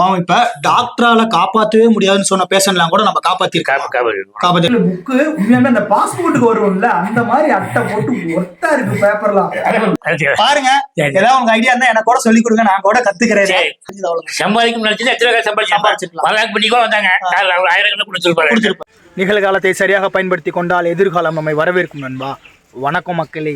மாமா இப்ப டாக்டரால காப்பாத்தவே முடியாதுன்னு சொன்ன பேஷண்ட்லாம் கூட நம்ம காப்பாத்திருக்காங்க காப்பாத்தி புக்கு அந்த பாஸ்போர்ட்டுக்கு வரும்ல அந்த மாதிரி அட்டை போட்டு ஒத்தா இருக்கு பேப்பர்லாம் பாருங்க. ஏதாவது உங்க ஐடியா இருந்தா எனக்கு கூட சொல்லி கொடுங்க நான் கூட கத்துக்கிறேன். சம்பாதிக்கும் நினைச்சு எத்தனை பேர் சம்பாதிச்சிருப்பாங்க சம்பாதிச்சிருக்கலாம். வரலாக்கு பண்ணி கூட வந்தாங்க. ஆயிரம் கொடுத்துருப்பாரு. நிகழ்காலத்தை சரியாக பயன்படுத்தி கொண்டால் எதிர்காலம் நம்மை வரவேற்கும் நண்பா. வணக்கம் மக்களே.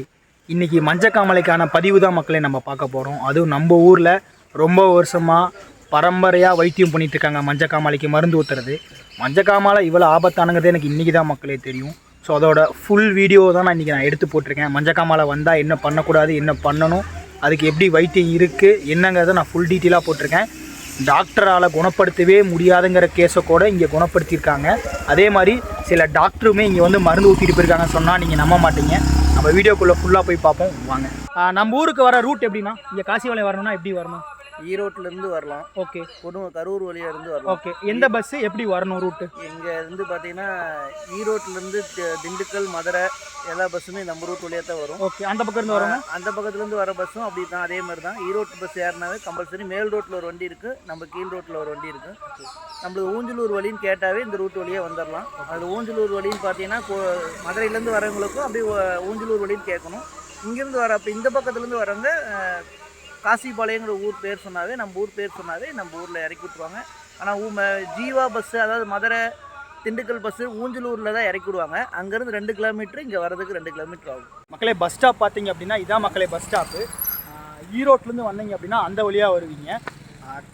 இன்னைக்கு மஞ்சக்காமலைக்கான பதிவு தான் மக்களை நம்ம பார்க்க போகிறோம் அதுவும் நம்ம ஊரில் ரொம்ப வருஷமாக பரம்பரையாக வைத்தியம் பண்ணிகிட்டு இருக்காங்க மஞ்சக்காமலைக்கு மருந்து ஊற்றுறது மஞ்சக்காமலை இவ்வளோ ஆபத்தானங்கிறது எனக்கு இன்றைக்கி தான் மக்களே தெரியும். ஸோ அதோட ஃபுல் வீடியோ தான் நான் இன்றைக்கி நான் எடுத்து போட்டிருக்கேன். மஞ்சக்காமலை வந்தால் என்ன பண்ணக்கூடாது என்ன பண்ணணும் அதுக்கு எப்படி வைத்தியம் இருக்குது என்னங்கிறத நான் ஃபுல் டீட்டெயிலாக போட்டிருக்கேன். டாக்டரால் குணப்படுத்தவே முடியாதுங்கிற கேஸை கூட இங்கே குணப்படுத்தியிருக்காங்க. அதே மாதிரி சில டாக்டருமே இங்கே வந்து மருந்து ஊற்றிட்டு போயிருக்காங்க சொன்னால் நீங்கள் நம்ப மாட்டீங்க. நம்ம வீடியோக்குள்ளே ஃபுல்லாக போய் பார்ப்போம். வாங்க. நம்ம ஊருக்கு வர ரூட் எப்படின்னா இங்கே காசிவாலை வரணும்னா எப்படி வரணும்? ஈரோட்ல இருந்து வரலாம். ஓகே. குடும்ப கரூர் வழியா இருந்து வரலாம். ஓகே. எந்த பஸ்ஸு எப்படி வரணும் ரூட்டு இங்க இருந்து பாத்தீங்கன்னா ஈரோட்ல இருந்து தி- திண்டுக்கல் மதுரை எல்லா பஸ்ஸுமே நம்ம ரூட் வழியா தான் வரும். ஓகே. அந்த பக்கம் இருந்து வரணும் அந்த பக்கத்துல இருந்து வர பஸ்ஸும் அப்படி தான் அதே மாதிரி தான் ஈரோட்டு பஸ் ஏறினாவே கம்பல்சரி மேல் ரோட்ல ஒரு வண்டி இருக்கு. நம்ம கீழ் ரோட்ல ஒரு வண்டி இருக்கு. நம்மளுக்கு ஊஞ்சலூர் வழின்னு கேட்டாவே இந்த ரூட் வழியா வந்துடலாம் அது ஊஞ்சலூர் வழின்னு பார்த்தீங்கன்னா மதுரையிலேருந்து வரவங்களுக்கும் அப்படியே ஊஞ்சலூர் வழின்னு கேட்கணும். இங்கேருந்து வர அப்போ இந்த பக்கத்துலேருந்து வரவங்க காசிபாளையங்கிற ஊர் பேர் சொன்னாவே நம்ம ஊர் பேர் சொன்னாவே நம்ம ஊரில் இறக்கி விட்ருவாங்க ஆனால் ஊ ஜீவா பஸ்ஸு அதாவது மதுரை திண்டுக்கல் பஸ்ஸு ஊஞ்சலூரில் தான் இறக்கி விடுவாங்க. அங்கேருந்து ரெண்டு கிலோமீட்டர் இங்கே வரதுக்கு ரெண்டு கிலோமீட்டர் ஆகும். மக்களே பஸ் ஸ்டாப் பார்த்தீங்க அப்படின்னா இதான் மக்களே பஸ் ஸ்டாப்பு ஈரோட்லேருந்து வந்தீங்க அப்படின்னா அந்த வழியாக வருவீங்க.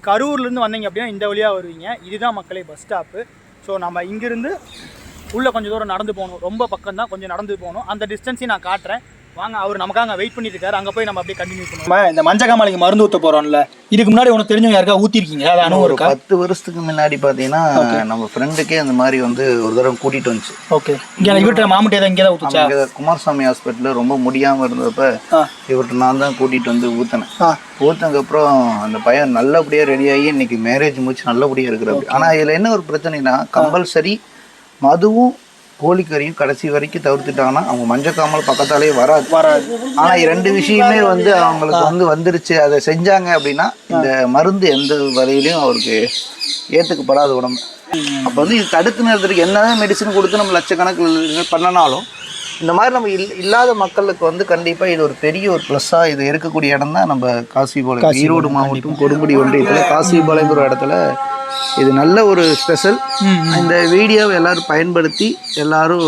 கரூர்லேருந்து வந்தீங்க அப்படின்னா இந்த வழியாக வருவீங்க. இதுதான் மக்களே பஸ் ஸ்டாப்பு ஸோ நம்ம இங்கேருந்து உள்ளே கொஞ்சம் தூரம் நடந்து போகணும். ரொம்ப பக்கம் தான் கொஞ்சம் நடந்து போகணும். அந்த டிஸ்டன்ஸையும் நான் காட்டுறேன். வாங்க அவர் நமக்காக அங்கே வெயிட் பண்ணிட்டு இருக்காரு அங்கே போய் நம்ம அப்படியே கண்டினியூ பண்ணுவோம். இந்த மஞ்சக்காமலைக்கு மருந்து ஊற்ற போகிறோம்ல இதுக்கு முன்னாடி உனக்கு தெரிஞ்சவங்க யாருக்கா ஊற்றிருக்கீங்க அது அனுபவம் ஒரு பத்து வருஷத்துக்கு முன்னாடி பாத்தீங்கன்னா நம்ம ஃப்ரெண்டுக்கே அந்த மாதிரி வந்து ஒரு தடவை கூட்டிட்டு வந்துச்சு. ஓகே இங்கே இவர்கிட்ட மாமட்டி தான் இங்கே தான் ஊற்றுச்சா குமாரசாமி ஹாஸ்பிட்டல்ல ரொம்ப முடியாம இருந்தப்ப. இவர்கிட்ட நான் தான் கூட்டிட்டு வந்து ஊத்தினேன். ஊத்தினதுக்கு அப்புறம் அந்த பையன் நல்லபடியா ரெடி ஆகி இன்னைக்கு மேரேஜ் முடிச்சு நல்லபடியா இருக்கிறாரு ஆனா இதுல என்ன ஒரு பிரச்சனைனா கம்பல்சரி மதுவும் கோழிக்கறியும் கடைசி வரைக்கும் தவிர்த்துட்டாங்கன்னா அவங்க மஞ்சக்காமல் பக்கத்தாலே வராது. வராது. ஆனா இரண்டு விஷயமே வந்து அவங்களுக்கு வந்து வந்துருச்சு. அதை செஞ்சாங்க அப்படின்னா இந்த மருந்து எந்த வகையிலையும் அவருக்கு ஏத்துக்கப்படாத உடம்பு. அப்போ வந்து இது தடுத்து நிறுத்துறதுக்கு என்னதான் மெடிசன் கொடுத்து நம்ம லட்சக்கணக்கில் பண்ணனாலும் இந்த மாதிரி நம்ம இல் இல்லாத மக்களுக்கு வந்து கண்டிப்பாக இது ஒரு பெரிய ஒரு ப்ளஸ்ஸாக இது இருக்கக்கூடிய இடம் தான் நம்ம காசிபாளையம். ஈரோடு மாவட்டம் கொடுமுடி ஒன்றியத்தில் காசிபாளையங்கிற இடத்துல இது நல்ல ஒரு ஸ்பெஷல் இந்த வீடியோவை எல்லாரும் பயன்படுத்தி எல்லாரும்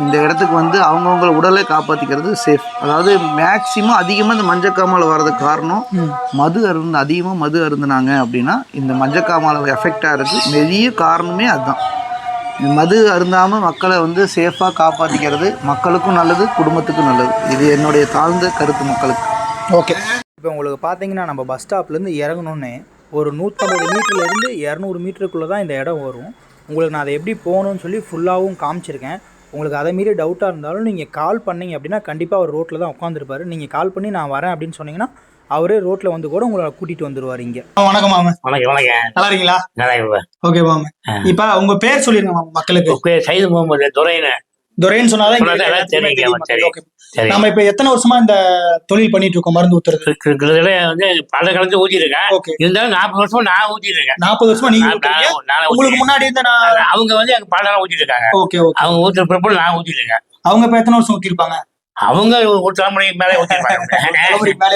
இந்த இடத்துக்கு வந்து அவங்கவுங்கள உடலை காப்பாற்றிக்கிறது சேஃப் அதாவது மேக்சிமம் அதிகமாக இந்த மஞ்சக்காமாலை வர்றதுக்கு காரணம் மது அருந்து அதிகமாக மது அருந்துனாங்க அப்படின்னா இந்த மஞ்சக்காமாலை எஃபெக்ட் ஆகிறதுக்கு பெரிய காரணமே அதுதான். மது அருந்தாமல் மக்களை வந்து சேஃபாக காப்பாற்றிக்கிறது மக்களுக்கும் நல்லது குடும்பத்துக்கும் நல்லது. இது என்னுடைய தாழ்ந்த கருத்து மக்களுக்கு. ஓகே. இப்போ உங்களுக்கு பார்த்தீங்கன்னா நம்ம பஸ் ஸ்டாப்லேருந்து இறங்கணுன்னே ஒரு நூற்றம்பது மீட்டர்லேருந்து இரநூறு மீட்டருக்குள்ளே தான் இந்த இடம் வரும். உங்களுக்கு நான் அதை எப்படி போகணும்னு சொல்லி ஃபுல்லாகவும் காமிச்சிருக்கேன். உங்களுக்கு அதை மீறி டவுட்டாக இருந்தாலும் நீங்கள் கால் பண்ணீங்க அப்படின்னா கண்டிப்பாக அவர் ரோட்டில் தான் உட்காந்துருப்பாரு நீங்கள் கால் பண்ணி நான் வரேன் அப்படின்னு சொன்னீங்கன்னா அவரே ரோட்டில் வந்து கூட உங்களை கூட்டிகிட்டு வந்துடுவார் இங்கே. வணக்கம் மாமா. வணக்கம் வணக்கம். நல்லா இருக்கீங்களா? நல்லா இருப்பேன் ஓகே மாமா. இப்போ உங்கள் பேர் சொல்லிருங்க மாமா மக்களுக்கு. உங்க சைது முகமது துரைன்னு. துரைன்னு சொன்னாதான் நம்ம இப்போ எத்தனை வருஷமா இந்த தொழில் பண்ணிட்டு இருக்கோம் மருந்து ஊத்துறது? வந்து பல காலத்து ஊத்திருக்கேன் ஓகே. இருந்தாலும் நாற்பது வருஷமா நான் ஊத்திட்டு இருக்கேன் நாற்பது வருஷமா நீங்க உங்களுக்கு முன்னாடி இருந்த நான் இருக்கேன். அவங்க வந்து பல ஊத்திட்டு இருக்காங்க ஓகே ஓகே. அவங்க ஊத்துற பிறப்பு நான் ஊத்திட்டு இருக்கேன் அவங்க இப்ப எத்தனை வருஷம் ஊத்திருப்பாங்க? அவங்க ஒரு தலைமுறைக்கு மேலே ஊத்திருப்பாங்க.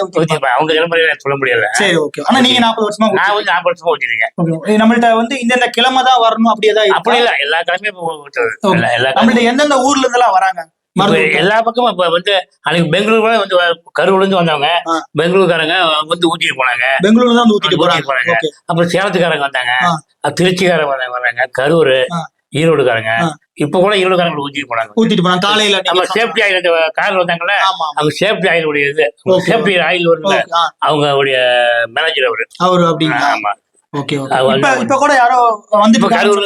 ஊத்திருப்பாங்க அவங்க தலைமுறையில சொல்ல முடியல சரி ஓகே ஆனா நீங்க நாற்பது வருஷமா நான். வந்து நாற்பது வருஷமா ஊத்திருக்கேன். நம்மள்ட்ட வந்து இந்தந்த கிழமை தான் வரணும் அப்படி ஏதாவது? அப்படி இல்ல எல்லா கிழமையும். எல்லா- நம்மள்ட்ட எந்தெந்த ஊர்ல இருந்து எல்லாம் வராங்க? எல்லா பக்கமும் இப்ப வந்து அன்னைக்கு பெங்களூர் கூட வந்து கரூர்ல இருந்து வந்தவங்க. பெங்களூர்காரங்க வந்து ஊத்திட்டு போனாங்க பெங்களூர்ல தான் ஊத்திட்டு போறாங்க அப்புறம் சேலத்துக்காரங்க வந்தாங்க திருச்சிக்காரங்க வந்தாங்க வராங்க கரூர். ஈரோடுக்காரங்க. இப்ப கூட ஈரோடுக்காரங்க ஊத்திட்டு போனாங்க. ஊத்திட்டு போறாங்க காலையில நம்ம சேஃப்டி ஆயில் கார்ல வந்தாங்கல்ல. அவங்க சேஃப்டி ஆயில் உடைய இது. சேஃப்டி ஆயில் ஆ, அவங்க உடைய மேனேஜர் அவரு. அவரு அப்படிங்களா ஆமா. ஓகே இப்ப கூட யாரோ வந்து- கரூர்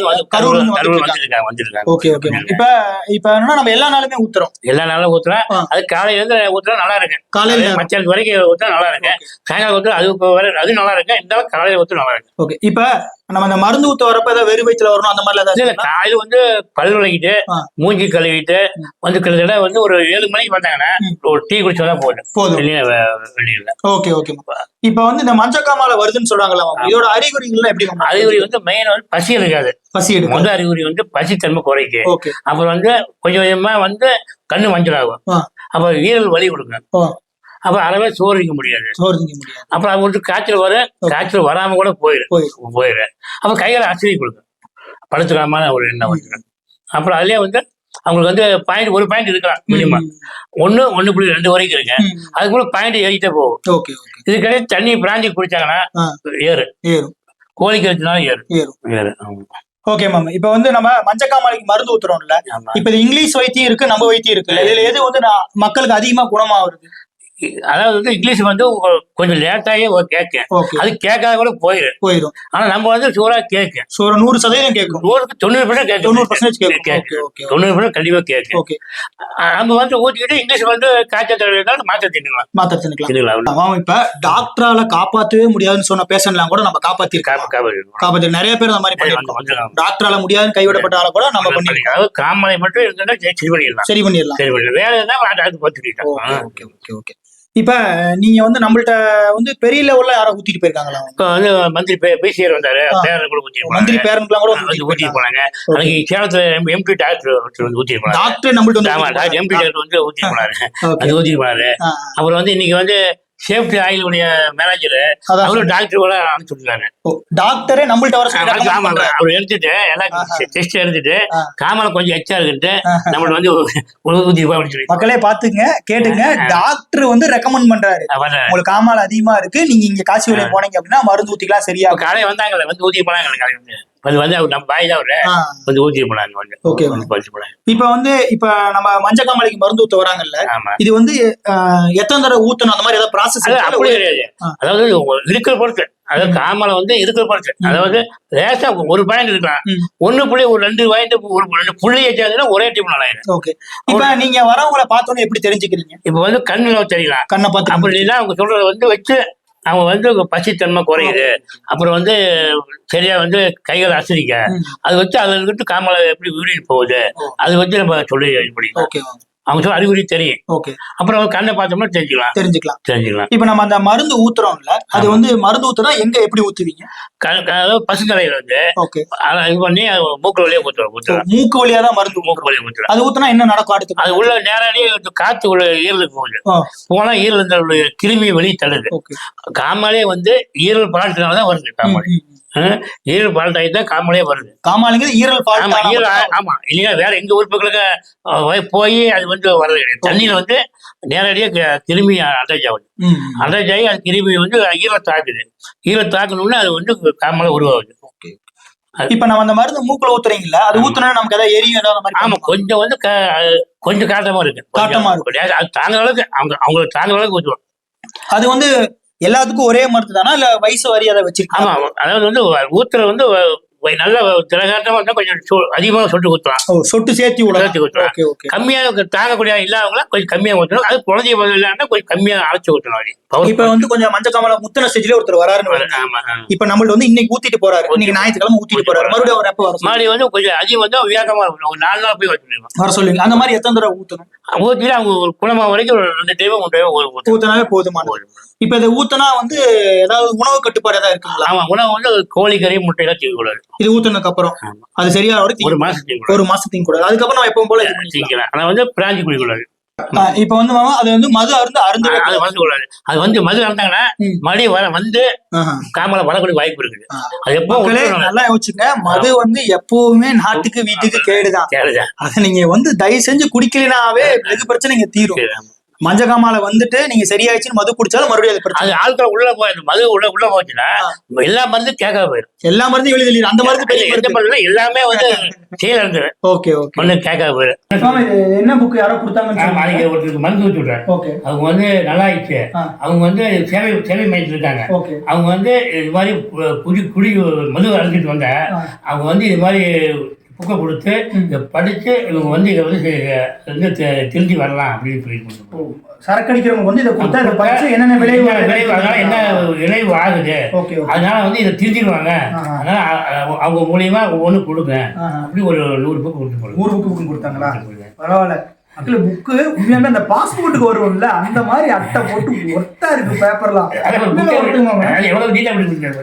வந்துட்டு வந்துருக்காங்க வந்துருக்காங்க ஓகே ஓகே இப்ப இப்ப என்னன்னா நம்ம எல்லா நாளுமே ஊத்துறோம். எல்லா நாளும் ஊத்துறேன் ஆ. அது காலையில இருந்து ஊத்துறா நல்லா இருக்கு. காலையில மத்தியானத்து வரைக்கும் ஊத்துறா நல்லா இருக்கு. சாயங்காலம் ஊத்துறா அது அது நல்லா இருக்கு. இந்த காலையில ஊத்துறா நல்லா இருக்கு. ஓகே இப்ப நம்ம அந்த மருந்து ஊத்த வரப்ப ஏதாவது வெறு வயிற்றுல வரணும் அந்த மாதிரிலாம் ஏதாவது? காலையில வந்து பல் விளக்கிட்டு. மூஞ்சி கழுவிட்டு வந்து கிட்டத்தட்ட வந்து ஒரு ஏழு மணிக்கு வந்தாங்கன்னா. ஒரு டீ குடிச்சா போதும். போதும். வெளியே வெளியில. Okay okay. இப்ப வந்து இந்த மஞ்சக்காமால வருதுன்னு சொல்றாங்கல்ல மாமா, இதோட அறிகுறிகள்லாம் எப்படி? அறிகுறி வந்து மெயின் வந்து பசி இருக்காது பசி எடுக்கும் முதல் அறிகுறி வந்து பசித்தன்மை குறைக்கு. ஓகே. அப்புறம் வந்து கொஞ்சம் கொஞ்சமா வந்து கண்ணு மஞ்சள் ஆகும் ஆ. அப்புறம் ஈரல் வலி கொடுக்கும். அப்புறம் அறவே சோறு வைக்க முடியாது. சோறு திங்க முடியாது. அப்புறம் அவங்களுக்கு காய்ச்சல் வரும் காய்ச்சல் வராம கூட போயிடும் போயிடும். அப்புறம் கையில அசதி கொடுக்கும். படுத்துக்காம ஒரு எண்ணம் வந்துடும் அப்புறம் அதுலயே வந்து அவங்களுக்கு வந்து பாயிண்ட் ஒரு பாயிண்ட் இருக்கலாம் மினிமம் ஒண்ணு ஒண்ணு புள்ளி ரெண்டு வரைக்கும் இருக்கு. அதுக்குள்ள பாயிண்ட் ஏறிட்டே போகும். ஓகே இதுக்கடையே தண்ணி பிராஞ்சி குடிச்சாங்கன்னா. ஏறு கோழிக்கு வச்சுனாலும் ஏறு ஏறு. Okay ma'am. இப்ப வந்து நம்ம மஞ்சக்காமாலைக்கு மருந்து ஊத்துறோம்ல. இப்ப இது இங்கிலீஷ் வைத்தியம் இருக்கு நம்ம வைத்தியம் இருக்கு. இதுல எது வந்து மக்களுக்கு அதிகமா குணமாகுது அதாவது வந்து இங்கிலீஷ் வந்து கொஞ்சம் லேட்டாகவே கேட்கும் அது கேட்காத கூட போயிடும் போயிடும் ஆனா நம்ம வந்து சூறா கேட்கும் சோ ஒரு நூறு சதவீதம் கேட்கும் நூறுக்கு தொண்ணூறு பர்சன்ட் கேட்கும் தொண்ணூறு பர்சன்டேஜ் கேட்கும் தொண்ணூறு பர்சன்ட் கண்டிப்பா கேட்கும் ஓகே நம்ம வந்து ஊற்றிக்கிட்டு இங்கிலீஷ் வந்து காய்ச்சல் தடவை மாற்ற தின்னுக்கலாம். மாத்திர தின்னுக்கலாம். ஆமா இப்ப டாக்டரால காப்பாத்தவே முடியாதுன்னு சொன்ன பேஷண்ட்லாம் கூட நம்ம காப்பாத்திருக்காங்க காப்பி காப்பி காப்பாத்தி நிறைய பேர் அந்த மாதிரி பண்ணிருக்கோம். டாக்டரால முடியாதுன்னு கைவிடப்பட்ட ஆளை கூட நம்ம பண்ணிருக்கோம். காமலை மட்டும் இருந்தா சரி பண்ணிடலாம். சரி பண்ணிடலாம். சரி பண்ணிடலாம். வேற எதாவது டாக்டர் பார்த்துக்கிட்டோம். ஓகே ஓகே ஓகே இப்ப நீங்க வந்து நம்மள்ட்ட வந்து பெரிய லெவல்ல யாரோ ஊத்திட்டு போயிருக்காங்களா? வந்து மந்திரி பேசியர் வந்தாரு. பேரன் கூட ஊத்தி மந்திரி பேரன்லாம் கூட ஊத்திட்டு. போனாங்க. அன்னைக்கு சேலத்துல எம்பி டாக்டர் வந்து ஊத்தி போனாங்க டாக்டர் நம்மள்ட்ட வந்து ஆமா ஊத்திட்டு எம்பி. டாக்டர் வந்து ஊத்தி போனாரு. அது ஊத்தி போனாரு. அப்புறம் வந்து இன்னைக்கு வந்து சேஃப்டி ஆயிலுடைய மேனேஜர் அவரும் டாக்டர் கூட அனுப்பிச்சுட்டாரு டாக்டரே நம்மள்ட்ட வர ஆமா. அவர் எடுத்துட்டு எல்லாம். டெஸ்ட் எடுத்துட்டு. காமலை கொஞ்சம் எச்சா இருக்குன்ட்டு ஆஹா. நம்மள வந்து போய் அப்படின்னு சொல்லி மக்களே பாத்துங்க கேட்டுங்க டாக்டர் வந்து ரெக்கமெண்ட் பண்றாரு. உங்களுக்கு காமால் அதிகமா இருக்கு நீங்க இங்க காசி விலை போனீங்க அப்படின்னா மருந்து ஊத்திக்கலாம் சரியா காலையில வந்தாங்கல்ல வந்து ஊத்தி போனாங்க காலையில வந்து அவர் நம்ம பாய் தான் அவரு. வந்து ஊத்தி போனாங்க வந்து. Okay. வந்து பறிச்சு போனாங்க இப்ப வந்து இப்ப நம்ம மஞ்ச காமாலைக்கு மருந்து ஊத்த வராங்கல்ல ஆமா. இது வந்து எத்தனை தடவை ஊத்தணும்? அந்த மாதிரி ஏதாவது ப்ராசஸ் அது அப்படி கிடையாது. அதாவது இருக்கிற பொறுத்து அதாவது காமலை வந்து இருக்கிற பொறுத்து அதாவது லேசா ஒரு பாயிண்ட் இருக்கலாம். ஒண்ணு புள்ளி ஒரு ரெண்டு பாயிண்ட் ஒரு ரெண்டு புள்ளி வச்சாதுன்னா ஒரே டீம் நல்லா ஓகே. இப்ப நீங்க வரவங்களை பார்த்தோன்னே எப்படி தெரிஞ்சுக்கிறீங்க? இப்ப வந்து கண்ணுல தெரியலாம். கண்ணை பார்த்து அப்படி இல்லைன்னா அவங்க சொல்றத வந்து வச்சு அவங்க வந்து பசித்தன்மை குறையுது. அப்புறம் வந்து சரியா வந்து கைகள் அசதிக்க. அது வச்சு அதுல இருந்துட்டு காமலை எப்படி யூரின் போகுது. அது வச்சு நம்ம சொல்லி முடியும் ஓகே. அவங்க சொல்ல அறிகுறி தெரியும். ஓகே. அப்புறம் கண்ணை பார்த்தோம்னா தெரிஞ்சுக்கலாம். தெரிஞ்சுக்கலாம். தெரிஞ்சுக்கலாம். இப்ப நம்ம அந்த மருந்து ஊத்துறோம்ல அது வந்து மருந்து ஊத்துனா எங்க எப்படி ஊத்துவீங்க? அதாவது பசுத்தலையில வந்து ஓகே. இது பண்ணி மூக்கு வழியா ஊத்துறோம் ஊத்துறோம். மூக்கு வழியா தான் மருந்து மூக்கு வழியா ஊத்துறோம். அது ஊத்துனா என்ன நடக்கும் அடுத்து? அது உள்ள நேரடியே காத்து உள்ள ஈரலுக்கு போகுது. போனா ஈரல் உள்ள கிருமி வெளியே தள்ளுது. காமாலே வந்து ஈரல் பால்ட்டினால தான் வருது காமாலே. ஈரல் பால்ட்டாகி தான் காமாலே வருது. காமாலிங்கிறது ஈரல் ஆமா ஈரல் ஃபால்ட் ஆமா இல்லையா வேற எங்க உறுப்புகளுக்கு போய்- அது வந்து வர்றது கிடையாது. தண்ணியில வந்து நேரடியா க- கிருமி அட்டாச் ஆகுது அட்டாச் ஆகி அது கிருமி வந்து ஈரலை தாக்குது. ஈரலை தாக்கணும்னா அது வந்து காமலை உருவாகுது. இப்ப நம்ம அந்த மருந்து மூக்குல ஊத்துறீங்கல்ல அது ஊத்துனா நமக்கு ஏதாவது எரியும் ஏதாவது ஆமா கொஞ்சம் வந்து கொஞ்சம் காட்டமா இருக்கு. காட்டமா இருக்கு. லேசா- அது தாங்குற அளவுக்கு அவங்க அவங்களுக்கு தாங்குற அளவுக்கு ஊற்றுவோம் அது வந்து எல்லாத்துக்கும் ஒரே மருந்து தானா? இல்ல வயசு வாரியாத வச்சிருக்காங்க? அதாவது வந்து ஊத்துல வந்து நல்ல திரகாட்டமா இருந்தா கொஞ்சம் சொ- அதிகமா சொட்டு ஊற்றலாம் சொட்டு சேர்த்தி சேர்த்து விடலாம் ஊத்தலாம். Okay okay. கம்மியா தாங்கக்கூடிய இல்லாதவங்கள கொஞ்சம் கம்மியா ஊற்றணும் அது குழந்தைய இல்லாட்டா கொஞ்சம் கம்மியா அரைச்சு ஊற்றணும் அப்படி இப்ப வந்து கொஞ்சம் மஞ்ச காமல முத்தன ஸ்டேஜ்ல ஒருத்தர் வராருன்னு. இப்ப நம்மள்ட்ட வந்து இன்னைக்கு ஊத்திட்டு போறாரு. இன்னைக்கு ஞாயிற்றுக்கிழமை ஊத்திட்டு போறாரு. மறுபடியும் அவர் எப்ப வர சொல்லுங்க? மாடி வந்து கொஞ்சம் அதிகம் வந்து வேகமா இருக்கணும். ஒரு நாலு நாள் போய் வச்சுருவோம் வர சொல்லுங்க. அந்த மாதிரி எத்தனை தடவை ஊத்தணும்? ஊற்றிட்டு அவங்க ஒரு குணமா வரைக்கும் ஒரு ரெண்டு டைம் மூணு டைம் ஊற்றணும் ஊத்தினாவே போதுமானது. இப்ப இதை ஊத்துனா வந்து ஏதாவது உணவு கட்டுப்பாடு ஏதாவது இருக்குங்களா? ஆமா உணவு வந்து கோழிக்கறி முட்டையெல்லாம் திங்கக்கூடாது இது ஊத்துனதுக்கு அப்புறம். அது சரியா ஒரு மாசம் திங்கக்கூடாது ஒரு மாசத்துக்கு கூட. அதுக்கப்புறம் நம்ம எப்பவும் போல ஆனா வந்து பிராஞ்சி குடிக்கூடாது இப்ப வந்து அது வந்து மது அருந்து அருந்தவே அது வந்து கூடாது அது வந்து மது இருந்தாங்கன்னா ம். மறுபடியும் வர வந்து. காமலை வரக்கூடிய வாய்ப்பு இருக்குது. அது எப்போ நல்லா யோசிச்சுங்க. மது வந்து எப்பவுமே நாட்டுக்கு வீட்டுக்கு கேடுதான். கேளுதான் அத நீங்க வந்து தயவு செஞ்சு குடிக்கலனாவே வெகு பிரச்சனை இங்க தீரும். மஞ்ச காமால வந்துட்டு நீங்க சரியாயிடுச்சுன்னு மது குடிச்சாலும் மறுபடியும் அது பிரச்சனை. அது ஆட்கள் உள்ள போய் மது உள்ள உள்ள போச்சுன்னா எல்லா மருந்தும் கேட்காம போயிடும் எல்லா மருந்தும் வெளியே அந்த மருந்து பெரிய எந்த மருந்து. எல்லாமே வந்து செயல் இருந்தது ஓகே ஓகே. மருந்து கேட்காம போயிடும் என்ன புக் யாரோ கொடுத்தாங்கன்னு ஆமா, அதுக்கு ஒருத்தருக்கு மருந்து ஊற்றி விட்றேன் ஓகே. அவங்க வந்து நல்லா ஆயிடுச்சு. அவங்க வந்து சேவை சேவை மையத்தில் இருக்காங்க. ஓகே. அவங்க வந்து இது மாதிரி பு- குடி குடி மது அழைச்சிட்டு வந்த ஆ. அவங்க வந்து இது மாதிரி புக்கை கொடுத்து இதை படித்து இவங்க வந்து இதை வந்து வந்து திருந்தி வரலாம் அப்படின்னு சொல்லி கொடுத்துருக்கோம். சரக்கு அடிக்கிறவங்க வந்து இதை கொடுத்தா இதை படிச்சு என்னென்ன விளைவு விளைவு அதனால என்ன விளைவு ஆகுது ஓகே அதனால வந்து இதை திருத்திடுவாங்க ஆஹா. அதனால அவங்க மூலியமா ஒவ்வொன்று கொடுங்க. அப்படி ஒரு நூறு புக்கு கொடுத்து. நூறு புக்கு புக்கு கொடுத்தாங்களா. பரவாயில்ல மக்கள் புக்கு உண்மையாலுமே அந்த பாஸ்போர்ட்டுக்கு வரும்ல அந்த மாதிரி அட்டை போட்டு ஒத்தா இருக்கு பேப்பர்லாம்.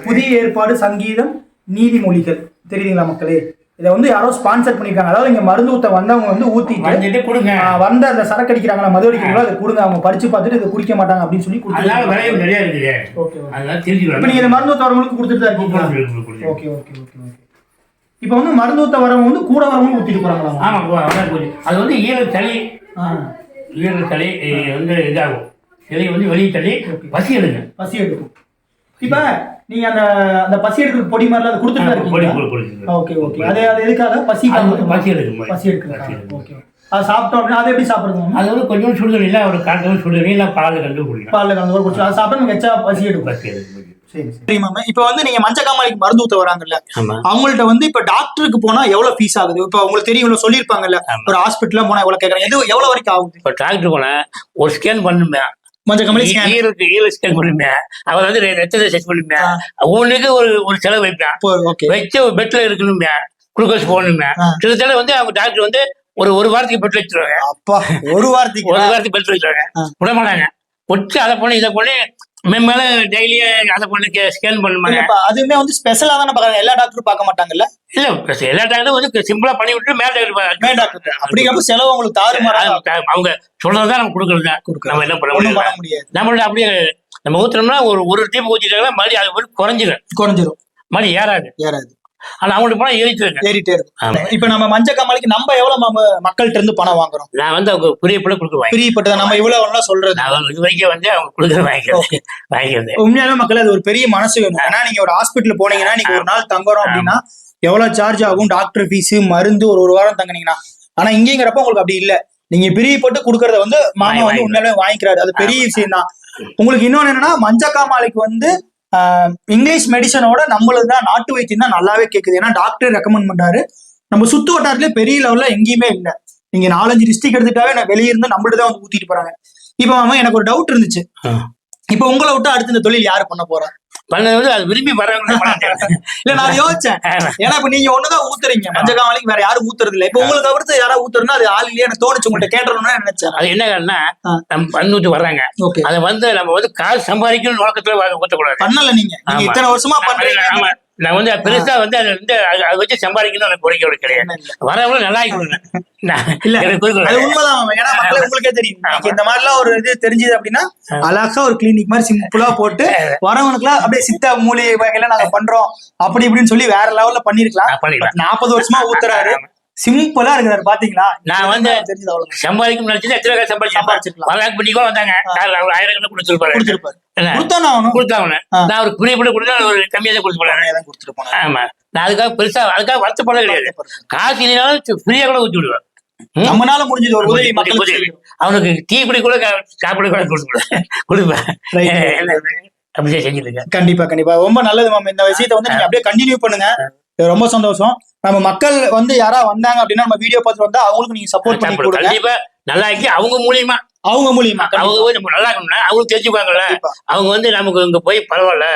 புதிய ஏற்பாடு சங்கீதம் நீதிமொழிகள் தெரியுதுங்களா மக்களே இதை வந்து யாரோ ஸ்பான்சர் பண்ணிருக்காங்க அதாவது இங்க மருந்து ஊத்த வந்தவங்க வந்து வந்துட்டு கொடுங்க. வந்த அந்த சரக்கு அடிக்கிறாங்களா மது அடிக்கிறாங்களோ அதை கொடுங்க. அவங்க படிச்சு பார்த்துட்டு இதை குடிக்க மாட்டாங்க அப்படின்னு சொல்லி கொடுத்துருக்காங்க. விளைவு நிறைய இருக்குது. ஓகே அதனால இப்போ திருத்திடுவாங்க நீங்க இந்த மருந்து ஊத்த வரவங்களுக்கு கொடுத்துட்டு தான் இருக்கீங்களா? கொடுங்க. Okay okay okay okay. இப்போ வந்து மருந்து ஊத்த வரவங்க வந்து கூட வரவங்க ஊத்திட்டு போறாங்களா? ஆமா போ- அதான் போச்சு. அது வந்து ஈர தளி ஆ, ஈர தளி வந்து இதாகும். இலை வந்து வெளியே தள்ளி பசி எடுங்க. பசி எடுக்கும். இப்ப நீங்க அந்த அந்த பசி எடுக்கிற பொடி மாதிரிலாம் அதை கொடுத்துட்டு ஓகே ஓகே அது அது எதுக்காக? பசி பசி எடுக்கும் பசி எடுக்கிறதுக்காக. ஓகே அது சாப்பிட்டோம் அப்படின்னா அதை எப்படி சாப்பிடுறது அது வந்து கொஞ்சம் சுடுதண்ணில ஒரு காட்டு சுடுதண்ணில பால் கண்டு குடிக்கலாம். பால்ல கலந்து கூட குடிச்சு. அதை சாப்பிட்டா நமக்கு எச்சா பசி எடுக்கும். பசி எடுக்கும். இப்போ வந்து நீங்க மஞ்சக்காமலைக்கு மருந்து ஊத்த வராங்கல்ல அவங்கள்ட்ட வந்து இப்ப டாக்டருக்கு போனா எவ்வளவு ஃபீஸ் ஆகுது? இப்போ உங்களுக்கு தெரியும் இவ்வளவு சொல்லியிருப்பாங்கல்ல ஆமா. ஒரு ஹாஸ்பிட்டல்ல போனா எவ்வளவு கேக்குறாங்க? எது எவ்வளவு வரைக்கும் ஆகுது? இப்போ டாக்டர் போனேன் ஒரு ஸ்கேன் பண்ணுமே மஞ்சக்காமலை scan. ஈருக்கு ஈர வந்து ரத்தத்தை செக் பண்ணுமே. ஒவ்வொன்றுக்கு ஒரு ஒரு செலவு வைப்பேன் வச்சு பெட்ல இருக்கணுமே. குளுக்கோஸ் போடணுமே ஆ. கிட்டத்தட்ட வந்து அவங்க டாக்டர் வந்து ஒரு ஒரு வாரத்துக்கு பெட்ல வச்சிருவாங்க. அப்பா ஒரு வாரத்துக்கு ஒரு வாரத்துக்கு பெட்ல வச்சிருவாங்க. விட மாட்டாங்க. வச்சு அதை பண்ணி இதை பண்ணி மேல டெய்லியே அதை பண்ணி ஸ்கேன் பண்ணுவாங்க அதுவுமே வந்து ஸ்பெஷலா தானே பாக்குறாங்க எல்லா டாக்டரும் பார்க்க மாட்டாங்கல்ல? இல்ல எல்லா டாக்டரும் வந்து சிம்பிளா பண்ணி விட்டு மேல டாக்டர் மே டாக்டர் அப்படிங்கிறப்ப செலவு உங்களுக்கு தாறுமாறா அவங்க சொல்றதுதான் நம்ம கொடுக்கறது தான். கொடுக்கலாம். நம்ம என்ன பண்ண முடியாது. நம்மளோட அப்படியே நம்ம ஊத்துறோம்னா ஒரு ஒரு டீம் ஊத்திட்டாங்கன்னா மறுபடியும் அது குறைஞ்சிடும் குறைஞ்சிரும். மறுபடியும் ஏறாது. ஏறாது. ஆனா அவங்களுக்கு போனா ஏறிட்டு இருக்கு. ஏறிட்டே இருக்கும். இப்ப நம்ம மஞ்ச கமலைக்கு நம்ம எவ்வளவு நம்ம மக்கள்கிட்ட இருந்து பணம் வாங்குறோம்? நான் வந்து அவங்க புரிய புரிய கொடுக்குவாங்க பிரியப்பட்டதை நம்ம இவ்வளவு எல்லாம் சொல்றது. இது வரைக்கும் வந்து அவங்க கொடுக்குற வாங்கிக்கிறது. வாங்கிக்கிறது. உண்மையாலுமே மக்கள் அது ஒரு பெரிய மனசு வேணும். ஏன்னா நீங்க ஒரு ஹாஸ்பிட்டல் போனீங்கன்னா நீங்க ஒரு நாள் தங்குறோம் அப்படின்னா எவ்வளவு சார்ஜ் ஆகும்? டாக்டர் ஃபீஸ் மருந்து ஒரு ஒரு வாரம் தங்குனீங்கன்னா. ஆனா இங்கேங்கிறப்ப உங்களுக்கு அப்படி இல்ல. நீங்க பிரியப்பட்டு கொடுக்கறத வந்து மாமா வந்து உண்மையாலுமே வாங்கிக்கிறாரு. அது பெரிய விஷயம் தான் உங்களுக்கு இன்னொன்னு என்னன்னா மஞ்சக்காமாலைக்கு வந்து ஆஹ், இங்கிலீஷ் மெடிசனோட நம்மளுக்கு தான் நாட்டு வைத்தியம் தான் நல்லாவே கேக்குது. ஏன்னா டாக்டர் ரெக்கமெண்ட் பண்றாரு. நம்ம சுத்து வட்டாரத்திலே பெரிய லெவல்ல எங்கேயுமே இல்ல. நீங்க நாலஞ்சு டிஸ்ட்ரிக்ட் எடுத்துட்டாவே நான் வெளிய இருந்து நம்மள்ட்ட தான் வந்து ஊத்திட்டு போறாங்க. இப்போ மாமா எனக்கு ஒரு டவுட் இருந்துச்சு. இப்போ உங்களை விட்டு அடுத்த இந்த தொழில் யாரு பண்ண போறா? பண்ணது வந்து அது விரும்பி வரவங்க இல்ல நான் யோசிச்சேன். ஏன்னா இப்ப நீங்க ஒண்ணுதான் ஊத்துறீங்க. மஞ்சக்காமலைக்கு வேற யாரும் ஊத்துறது இல்ல. இப்ப உங்களுக்கு அடுத்து யாராவது ஊத்துறதுன்னா அது ஆள் இல்லையா எனக்கு தோணுச்சு உங்கள்ட்ட கேட்டணும்னு நினைச்சேன். அது என்ன காரணம்னா. நம்ம பண்ணிட்டு வர்றாங்க. ஓகே. அதை வந்து நம்ம வந்து காசு சம்பாதிக்கணும் நோக்கத்துல ஊத்தக்கூடாது. பண்ணல நீங்க. இத்தனை வருஷமா பண்றீங்க. நான் வந்து பெருசா வந்து அதை வந்து அதை வச்சு சம்பாதிக்கணும் எனக்கு குறைக்க கிடையாது. வரவங்களும் நல்லா மக்களே உங்களுக்கே தெரியும். இந்த மாதிரிலாம் ஒரு இது தெரிஞ்சது அப்படின்னா அழகா ஒரு கிளினிக் மாதிரி சிம்பிளா போட்டு வரவனுக்குலாம் அப்படியே சித்த மூலிகை வகையில நாங்க பண்றோம். அப்படி இப்படின்னு சொல்லி வேற லெவல்ல பண்ணிருக்கலாம். நாற்பது வருஷமா ஊத்துறாரு. சிம்பிளா இருக்கிறாரு பாத்தீங்களா? நான் வந்து தெரிஞ்சது அவ்வளவு சம்பாதிக்கணும் நினைச்சது எத்தனை சம்பாதிச்சிருப்பேன் சம்பாதிச்சிருக்கலாம். வரலாக்கு பண்ணி கூட வந்தாங்க. ஆயிரம் கொடுத்துருப்பாரு. கொடுத்துருப்பாரு? கொடுத்தானே கொடுத்தாங்க. நான் ஒரு புரிய புரிய கொடுத்தா ஒரு கம்மியா தான் கொடுத்து போனேன் கொடுத்துட்டு போனாரு. ஆமா. நான் அதுக்காக பெருசா அதுக்காக வருத்தப்பட கிடையாது. காசு இல்லைனாலும் ஃப்ரீயா கூட ஊத்தி விடுவேன். ம்? நம்மனால முடிஞ்சது ஒரு உதவி. செய்யணும். அவனுக்கு டீ குடி கூட சாப்பிட கூட கொடுத்துருவேன் கொடுப்பேன். அப்படியே செஞ்சுட்டு இருக்கேன். கண்டிப்பா கண்டிப்பா. ரொம்ப நல்லது மேம் இந்த விஷயத்தை வந்து நீங்க அப்படியே கண்டினியூ பண்ணுங்க. ரொம்ப சந்தோஷம். நம்ம மக்கள் வந்து யாரா வந்தாங்க அப்படின்னா நம்ம வீடியோ பார்த்துட்டு வந்தா அவங்களுக்கு நீங்க சப்போர்ட் பண்ணி கொடுங்க. நல்லா ஆக்கி அவங்க மூலியமா அவங்க மூலியமா அவங்க போய் நம்ம நல்லா இருக்கணும்னா அவங்களுக்கு தெரிஞ்சுப்பாங்கல்ல கண்டிப்பா. அவங்க வந்து நமக்கு இங்க போய் பரவாயில்ல.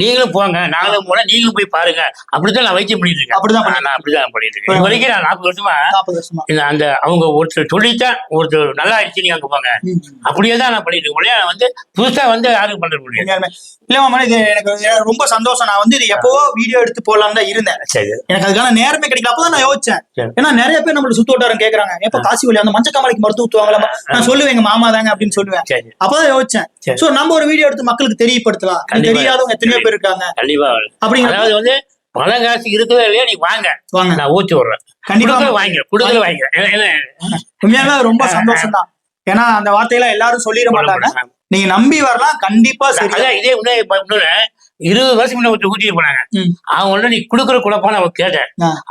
நீங்களும் போங்க நாங்களும் போனா நீங்களும் போய் பாருங்க. அப்படித்தான் நான் வைத்தியம் பண்ணிட்டு இருக்கேன். அப்படிதான் நான் அப்படிதான் பண்ணிட்டு இருக்கேன். வரைக்கும் நான் நாற்பது வருஷமா இந்த அந்த அவங்க ஒருத்தர் சொல்லித்தான் ஒருத்தர் நல்லா ஆயிடுச்சு நீங்க அங்க போங்க. அப்படியே தான் நான் பண்ணிட்டு இருக்கேன். நான் வந்து புதுசா வந்து யாரும் பண்ற உண்மையாலுமே. இல்ல மாமா இது எனக்கு ரொம்ப சந்தோஷம். நான் வந்து இது எப்பவோ வீடியோ எடுத்து போடலாம் தான் இருந்தேன். சரி. எனக்கு அதுக்கான நேரமே கிடைக்கல. அப்பதான் நான் யோசிச்சேன். ஏன்னா நிறைய பேர் நம்மள சுத்து வட்டாரம் கேக்குறாங்க. எப்ப காசி வழி அந்த மஞ்சக்காமலைக்கு மருத்துவ ஊத்துவாங்களா நான் சொல்லுவேன் எங்க மாமா தாங்க அப்படின்னு சொல்லுவேன். அப்பதான் யோசிச்சேன். சோ நம்ம ஒரு வீடியோ எடுத்து மக்களுக்கு தெரியப்படுத்தலாம். தெரியாதவங்க எத்தனையோ பேர் இருக்காங்க. கண்டிப்பா. அப்படிங்கிற அதாவது வந்து பணம் காசு இருக்கவே இல்லையா நீ வாங்க. வாங்க. நான் ஊத்தி விடுறேன். கண்டிப்பா. வாங்கிக்கிறேன் கொடுக்கல உண்மையாலுமே அது ரொம்ப சந்தோஷம் தான் ஏன்னா அந்த வார்த்தையெல்லாம் எல்லாரும் சொல்லிட மாட்டாங்க. நீங்க நம்பி வரலாம் கண்டிப்பா சரி இதே இன்னொன்னு இருபது வருஷம் முன்ன ஒருத்தர் ஊத்திட்டு போனாங்க. அவங்க வந்து நீ குடுக்குற குழப்பம் அவன் கேட்டேன்.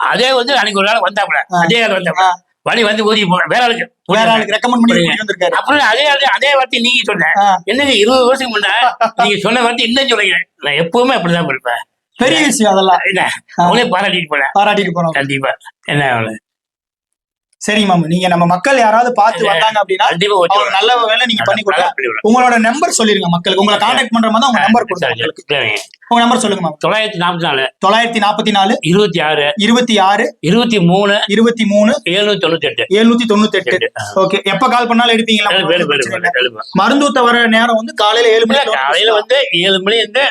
அதே வந்து அன்னைக்கு ஒரு நாள் வந்தாப்புல. அதே வந்தாப்புல. ஆ. வழி வந்து ஊதி போன வேற ஆளுக்கு வேற ஆளுக்கு ரெக்கமெண்ட் பண்ணி வந்திருக்காரு அப்புறம் அதே ஆளு அதே வார்த்தை நீங்க சொன்ன. என்னங்க இருபது வருஷம் முன்ன நீங்க சொன்ன வார்த்தை இன்னும் சொல்லுங்க நான் எப்பவுமே அப்படிதான் இருப்பேன் பெரிய விஷயம் அதெல்லாம். என்ன? அவங்களே பாராட்டிட்டு போனேன் பாராட்டிட்டு போறோம். கண்டிப்பா. என்ன அவனு? சரி மாமா. நீங்க நம்ம மக்கள் யாராவது பார்த்து வந்தாங்க அப்படின்னா கண்டிப்பா ஒத்து அவங்க நல்ல வேலை நீங்க பண்ணி கொடுங்க. உங்களோட நம்பர் சொல்லிருங்க மக்களுக்கு. உங்களை கான்டாக்ட் பண்ற மாதிரி உங்க நம்பர் கொடுங்க. உங்க நம்பர் சொல்லுங்க மாமா. தொள்ளாயிரத்தி நாற்பத்தி நாலு. தொள்ளாயிரத்தி நாற்பத்தி நாலு இருபத்தி ஆறு. இருபத்தி ஆறு இருபத்தி மூணு. இருபத்தி மூணு எழுநூத்தி தொண்ணூத்தி எட்டு எழுநூத்தி தொண்ணூத்தி எட்டு ஓகே எப்ப கால் பண்ணாலும் எடுப்பீங்களா? வேலு, வேலு, வேலு, பிரச்சனை வேலு, இல்ல. வேலு. மருந்து ஊத்த வர நேரம் வந்து காலையில ஏழு மணி காலையில வந்து ஏழு மணி இருந்து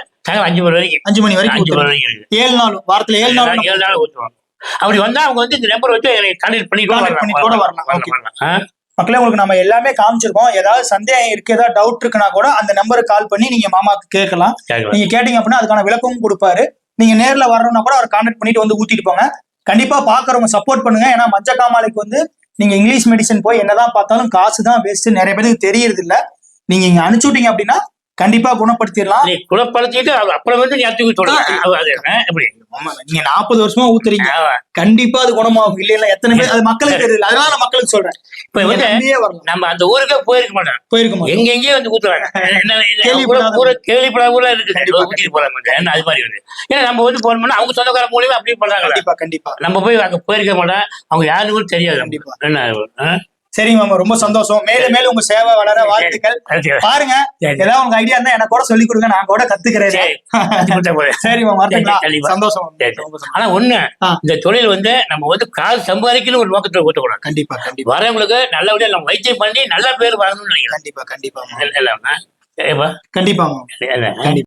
அஞ்சு மணி வரைக்கும். அஞ்சு மணி வரைக்கும் அஞ்சு மணி. வரைக்கும் ஏழு நாளும் வாரத்துல ஏழு நாளும் ஏழு நாள் ஊற்றுவோம் அப்படி வந்தா அவங்க வந்து இந்த நம்பர் வச்சு கான்டாக்ட் பண்ணி கூட Contact வரலாம்? மக்களே உங்களுக்கு நம்ம எல்லாமே காமிச்சிருக்கோம். ஏதாவது சந்தேகம் இருக்கு ஏதாவது டவுட் இருக்குன்னா கூட அந்த நம்பருக்கு கால் பண்ணி நீங்க மாமாக்கு கேட்கலாம். நீங்க கேட்டீங்க அப்படின்னா அதுக்கான விளக்கமும் கொடுப்பாரு. நீங்க நேர்ல வரணும்னா கூட அவர் கான்டாக்ட் பண்ணிட்டு வந்து ஊத்திட்டு போங்க. கண்டிப்பா பாக்குறவங்க சப்போர்ட் பண்ணுங்க. ஏன்னா மஞ்ச காமாலைக்கு வந்து நீங்க இங்கிலீஷ் மெடிசன் போய் என்னதான் பார்த்தாலும் காசு தான் வேஸ்ட் நிறைய பேருக்கு தெரியறது இல்ல நீங்க இங்க அனுப்பிச்சு விட்டீங்க அப்படின்னா கண்டிப்பா குணப்படுத்திடலாம். நீ குணப்படுத்திட்டு அப்புறம் வந்து நீ அத்துக்கு நீங்க நாற்பது வருஷமா ஊத்துறீங்க. கண்டிப்பா அது குணமாகும். இல்ல இல்ல எத்தனை பேர் அது மக்களுக்கு தெரியல. அதனால நான் மக்களுக்கு சொல்றேன். இப்ப வந்து நம்ம அந்த ஊருக்கே போயிருக்க மாட்டோம். போயிருக்க மாட்டோம். எங்க எங்கேயோ வந்து ஊத்துறாங்க. கேள்விப்படாத ஊர்ல இருக்குது கண்டிப்பா, ஊத்திட்டு போறாங்க என்ன அது மாதிரி வந்து. ஏன்னா நம்ம வந்து போனோம்னா அவங்க சொந்தக்கார மூலியமா அப்படி பண்றாங்க கண்டிப்பா கண்டிப்பா. நம்ம போய் அங்க போயிருக்க மாட்டோம். அவங்க யாருன்னு கூட தெரியாது. கண்டிப்பா. என்ன? சரிங்க மாமா ரொம்ப சந்தோஷம். மேலும் மேலும் உங்க சேவை வளர வாழ்த்துக்கள். பாருங்க. ஏதாவது உங்க ஐடியா இருந்தா எனக்கு கூட சொல்லி கொடுங்க நான் கூட கத்துக்கிறேன் சரி. மாமா. சந்தோஷம். ஆனா ஒண்ணு. இந்த தொழில் வந்து நம்ம வந்து காசு சம்பாதிக்கணும் ஒரு நோக்கத்துல ஊத்தக்கூடாது கண்டிப்பா கண்டிப்பா. வரவங்களுக்கு நல்லபடியா நம்ம வைத்தியம் பண்ணி நல்ல பேர் வரணும்னு நினைக்கிறேன். கண்டிப்பா கண்டிப்பா கண்டிப்பா. கண்டிப்பா.